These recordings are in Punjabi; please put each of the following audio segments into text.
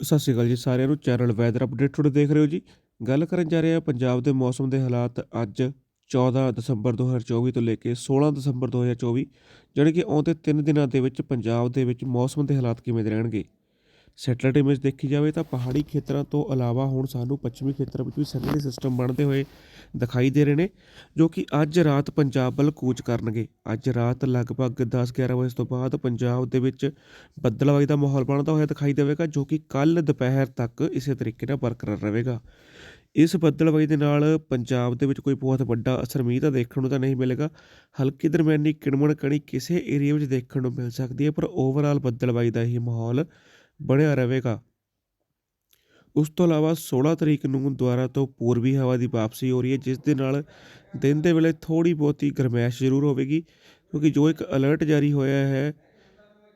ਸਤਿ ਸ਼੍ਰੀ ਅਕਾਲ ਜੀ ਸਾਰਿਆਂ ਨੂੰ। ਚੈਨਲ ਵੈਦਰ ਅਪਡੇਟ ਟੁਡੇ ਦੇਖ ਰਹੇ ਹੋ ਜੀ। ਗੱਲ ਕਰਨ ਜਾ ਰਹੇ ਹਾਂ ਪੰਜਾਬ ਦੇ ਮੌਸਮ ਦੇ ਹਾਲਾਤ ਅੱਜ 14 ਦਸੰਬਰ 2024 ਤੋਂ ਲੈ ਕੇ 16 ਦਸੰਬਰ 2024 ਜਾਣੀ ਕਿ ਆਉਂਦੇ 3 ਦਿਨਾਂ ਦੇ ਵਿੱਚ ਪੰਜਾਬ ਦੇ ਵਿੱਚ ਮੌਸਮ ਦੇ ਹਾਲਾਤ ਕਿਵੇਂ ਦੇ ਰਹਿਣਗੇ। ਸੈਟਲਾਈਟ ਇਮੇਜ ਦੇਖੀ ਜਾਵੇ ਤਾਂ ਪਹਾੜੀ ਖੇਤਰਾਂ ਤੋਂ ਇਲਾਵਾ ਹੁਣ ਸਾਨੂੰ ਪੱਛਮੀ ਖੇਤਰਾਂ ਵਿੱਚ ਵੀ ਸੰਘਣੇ ਸਿਸਟਮ ਬਣਦੇ ਹੋਏ ਦਿਖਾਈ ਦੇ ਰਹੇ ਨੇ, ਜੋ ਕਿ ਅੱਜ ਰਾਤ ਪੰਜਾਬ ਵੱਲ ਕੂਚ ਕਰਨਗੇ। ਅੱਜ ਰਾਤ ਲਗਭਗ 10-11 ਵਜੇ ਤੋਂ ਬਾਅਦ ਪੰਜਾਬ ਦੇ ਵਿੱਚ ਬੱਦਲਵਾਈ ਦਾ ਮਾਹੌਲ ਬਣਦਾ ਹੋਇਆ ਦਿਖਾਈ ਦੇਵੇਗਾ, ਜੋ ਕਿ ਕੱਲ ਦੁਪਹਿਰ ਤੱਕ ਇਸੇ ਤਰੀਕੇ ਨਾਲ ਬਰਕਰਾਰ ਰਹੇਗਾ। ਇਸ ਬੱਦਲਵਾਈ ਦੇ ਨਾਲ ਪੰਜਾਬ ਦੇ ਵਿੱਚ ਕੋਈ ਬਹੁਤ ਵੱਡਾ ਅਸਰ ਮੀਂਹ ਦਾ ਦੇਖਣ ਨੂੰ ਤਾਂ ਨਹੀਂ ਮਿਲੇਗਾ। ਹਲਕੀ ਦਰਮਿਆਨੀ ਕਿਣਮਣ ਕਣੀ ਕਿਸੇ ਏਰੀਆ ਵਿੱਚ ਦੇਖਣ ਨੂੰ ਮਿਲ ਸਕਦੀ ਹੈ, ਪਰ ਓਵਰਆਲ ਬੱਦਲਵਾਈ ਦਾ ਹੀ ਮਾਹੌਲ ਬਣਿਆ ਰਹੇਗਾ। ਉਸ ਤੋਂ ਇਲਾਵਾ 16 ਤਰੀਕ ਨੂੰ ਦੁਆਰਾ ਤੋਂ ਪੂਰਬੀ ਹਵਾ ਦੀ ਵਾਪਸੀ ਹੋ ਰਹੀ ਹੈ, ਜਿਸ ਦੇ ਨਾਲ ਦਿਨ ਦੇ ਵੇਲੇ ਥੋੜ੍ਹੀ ਬਹੁਤੀ ਗਰਮੈਸ਼ ਜ਼ਰੂਰ ਹੋਵੇਗੀ, ਕਿਉਂਕਿ ਜੋ ਇੱਕ ਅਲਰਟ ਜਾਰੀ ਹੋਇਆ ਹੈ,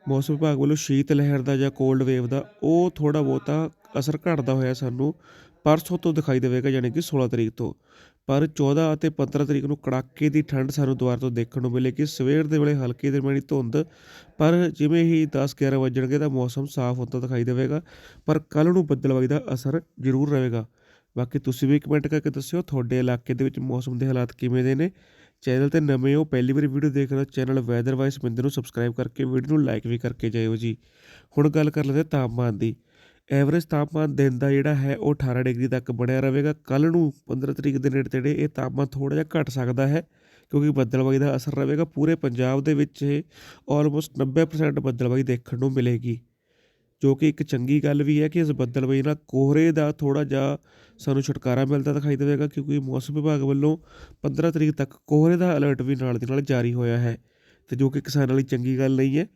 ਮੌਸਮ ਵਿਭਾਗ ਵੱਲੋਂ ਸ਼ੀਤ ਲਹਿਰ ਦਾ ਜਾਂ ਕੋਲਡ ਵੇਵ ਦਾ, ਉਹ ਥੋੜ੍ਹਾ ਬਹੁਤਾ ਅਸਰ ਘਟਦਾ ਹੋਇਆ ਸਾਨੂੰ ਪਰਸੋਂ ਤੋਂ ਦਿਖਾਈ ਦੇਵੇਗਾ, ਯਾਨੀ ਕਿ 16 ਤਰੀਕ ਤੋਂ। ਪਰ 14 ਅਤੇ 15 ਤਰੀਕ ਨੂੰ ਕੜਾਕੇ ਦੀ ਠੰਡ ਸਾਨੂੰ ਦੁਬਾਰਾ ਤੋਂ ਦੇਖਣ ਨੂੰ ਮਿਲੇਗੀ। ਸਵੇਰ ਦੇ ਵੇਲੇ ਹਲਕੀ ਦਰਮਿਆਨੀ ਧੁੰਦ, ਪਰ ਜਿਵੇਂ ਹੀ 10 11 ਵੱਜਣਗੇ ਤਾਂ ਮੌਸਮ ਸਾਫ਼ ਹੁੰਦਾ ਦਿਖਾਈ ਦੇਵੇਗਾ। ਪਰ ਕੱਲ ਨੂੰ ਬੱਦਲਵਾਈ ਦਾ ਅਸਰ ਜ਼ਰੂਰ ਰਹੇਗਾ। ਬਾਕੀ ਤੁਸੀਂ ਵੀ ਕਮੈਂਟ ਕਰਕੇ ਦੱਸਿਓ, ਤੁਹਾਡੇ ਇਲਾਕੇ ਦੇ ਵਿੱਚ ਮੌਸਮ ਦੇ ਹਾਲਾਤ ਕਿਵੇਂ ਦੇ ਨੇ? ਚੈਨਲ ਤੇ ਨਵੇਂ ਹੋ, ਪਹਿਲੀ ਵਾਰੀ ਵੀਡੀਓ ਦੇਖ ਰਹੇ ਹੋ, ਚੈਨਲ ਵੈਦਰ ਵਾਈਸ ਮਿੰਦਰ ਨੂੰ ਸਬਸਕ੍ਰਾਈਬ ਕਰਕੇ, ਵੀਡੀਓ ਨੂੰ ਲਾਈਕ ਵੀ ਕਰਕੇ ਜਾਇਓ ਜੀ। ਹੁਣ ਗੱਲ ਕਰ ਲੈਂਦੇ ਹਾਂ ਤਾਪਮਾਨ ਦੀ। ਐਵਰੇਜ ਤਾਪਮਾਨ ਦਿਨ ਦਾ ਜਿਹੜਾ ਹੈ, ਉਹ 18 ਡਿਗਰੀ ਤੱਕ ਬਣਿਆ ਰਹੇਗਾ। ਕੱਲ ਨੂੰ 15 ਤਰੀਕ ਦੇ ਨੇੜੇ ਤੇੜੇ ਇਹ ਤਾਪਮਾਨ ਥੋੜਾ ਜਿਹਾ ਘਟ ਸਕਦਾ ਹੈ, ਕਿਉਂਕਿ ਬੱਦਲਵਾਈ ਦਾ ਅਸਰ ਰਹੇਗਾ। ਪੂਰੇ ਪੰਜਾਬ ਦੇ ਵਿੱਚ ਇਹ ਆਲਮੋਸਟ 90% ਬੱਦਲਵਾਈ ਦੇਖਣ ਨੂੰ ਮਿਲੇਗੀ, ਜੋ ਕਿ ਇੱਕ ਚੰਗੀ ਗੱਲ ਵੀ ਹੈ ਕਿ ਇਸ ਬੱਦਲਵਾਈ ਨਾਲ ਕੋਹਰੇ ਦਾ ਥੋੜਾ ਜਿਹਾ ਸਾਨੂੰ ਛੁਟਕਾਰਾ ਮਿਲਦਾ ਦਿਖਾਈ ਦੇਵੇਗਾ, ਕਿਉਂਕਿ ਮੌਸਮ ਵਿਭਾਗ ਵੱਲੋਂ 15 ਤਰੀਕ ਤੱਕ ਕੋਹਰੇ ਦਾ ਅਲਰਟ ਵੀ ਨਾਲ ਦੀ ਨਾਲ ਜਾਰੀ ਹੋਇਆ ਹੈ, ਤੇ ਜੋ ਕਿ ਕਿਸਾਨਾਂ ਲਈ ਚੰਗੀ ਗੱਲ ਨਹੀਂ ਹੈ।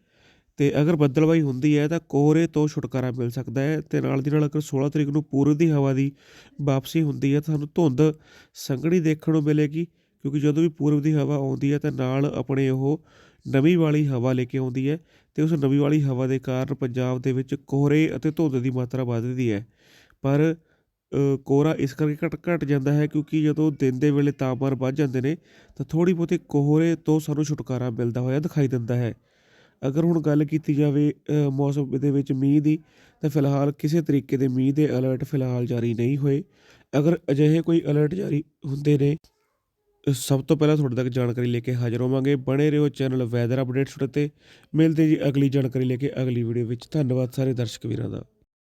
ਅਤੇ ਅਗਰ ਬੱਦਲਵਾਈ ਹੁੰਦੀ ਹੈ ਤਾਂ ਕੋਹਰੇ ਤੋਂ ਛੁਟਕਾਰਾ ਮਿਲ ਸਕਦਾ ਹੈ ਅਤੇ ਨਾਲ ਦੀ ਨਾਲ ਅਗਰ 16 ਤਰੀਕ ਨੂੰ ਪੂਰਬ ਦੀ ਹਵਾ ਦੀ ਵਾਪਸੀ ਹੁੰਦੀ ਹੈ ਤਾਂ ਸਾਨੂੰ ਧੁੰਦ ਸੰਘਣੀ ਦੇਖਣ ਨੂੰ ਮਿਲੇਗੀ, ਕਿਉਂਕਿ ਜਦੋਂ ਵੀ ਪੂਰਬ ਦੀ ਹਵਾ ਆਉਂਦੀ ਹੈ ਤਾਂ ਨਾਲ ਆਪਣੇ ਉਹ ਨਵੀਂ ਵਾਲੀ ਹਵਾ ਲੈ ਕੇ ਆਉਂਦੀ ਹੈ ਅਤੇ ਉਸ ਨਵੀਂ ਵਾਲੀ ਹਵਾ ਦੇ ਕਾਰਨ ਪੰਜਾਬ ਦੇ ਵਿੱਚ ਕੋਹਰੇ ਅਤੇ ਧੁੰਦ ਦੀ ਮਾਤਰਾ ਵੱਧਦੀ ਹੈ। ਪਰ ਕੋਹਰਾ ਇਸ ਕਰਕੇ ਘਟ ਘਟ ਜਾਂਦਾ ਹੈ ਕਿਉਂਕਿ ਜਦੋਂ ਦਿਨ ਦੇ ਵੇਲੇ ਤਾਪਮਾਨ ਵੱਧ ਜਾਂਦੇ ਨੇ ਤਾਂ ਥੋੜ੍ਹੀ ਬਹੁਤੀ ਕੋਹਰੇ ਤੋਂ ਸਾਨੂੰ ਛੁਟਕਾਰਾ ਮਿਲਦਾ ਹੋਇਆ ਦਿਖਾਈ ਦਿੰਦਾ ਹੈ। ਅਗਰ ਹੁਣ ਗੱਲ ਕੀਤੀ ਜਾਵੇ ਮੌਸਮ ਦੇ ਵਿੱਚ ਮੀਂਹ ਦੀ, ਤਾਂ ਫਿਲਹਾਲ ਕਿਸੇ ਤਰੀਕੇ ਦੇ ਮੀਂਹ ਦੇ ਅਲਰਟ ਫਿਲਹਾਲ ਜਾਰੀ ਨਹੀਂ ਹੋਏ। ਅਗਰ ਅਜਿਹੇ ਕੋਈ ਅਲਰਟ ਜਾਰੀ ਹੁੰਦੇ ਨੇ, ਸਭ ਤੋਂ ਪਹਿਲਾਂ ਤੁਹਾਡੇ ਤੱਕ ਜਾਣਕਾਰੀ ਲੈ ਕੇ ਹਾਜ਼ਰ ਹੋਵਾਂਗੇ। ਬਣੇ ਰਹੋ ਚੈਨਲ ਵੈਦਰ ਅਪਡੇਟਸ ਤੇ ਮਿਲਦੇ ਜੀ ਅਗਲੀ ਜਾਣਕਾਰੀ ਲੈ ਕੇ ਅਗਲੀ ਵੀਡੀਓ ਵਿੱਚ। ਧੰਨਵਾਦ ਸਾਰੇ ਦਰਸ਼ਕ ਵੀਰਾਂ ਦਾ।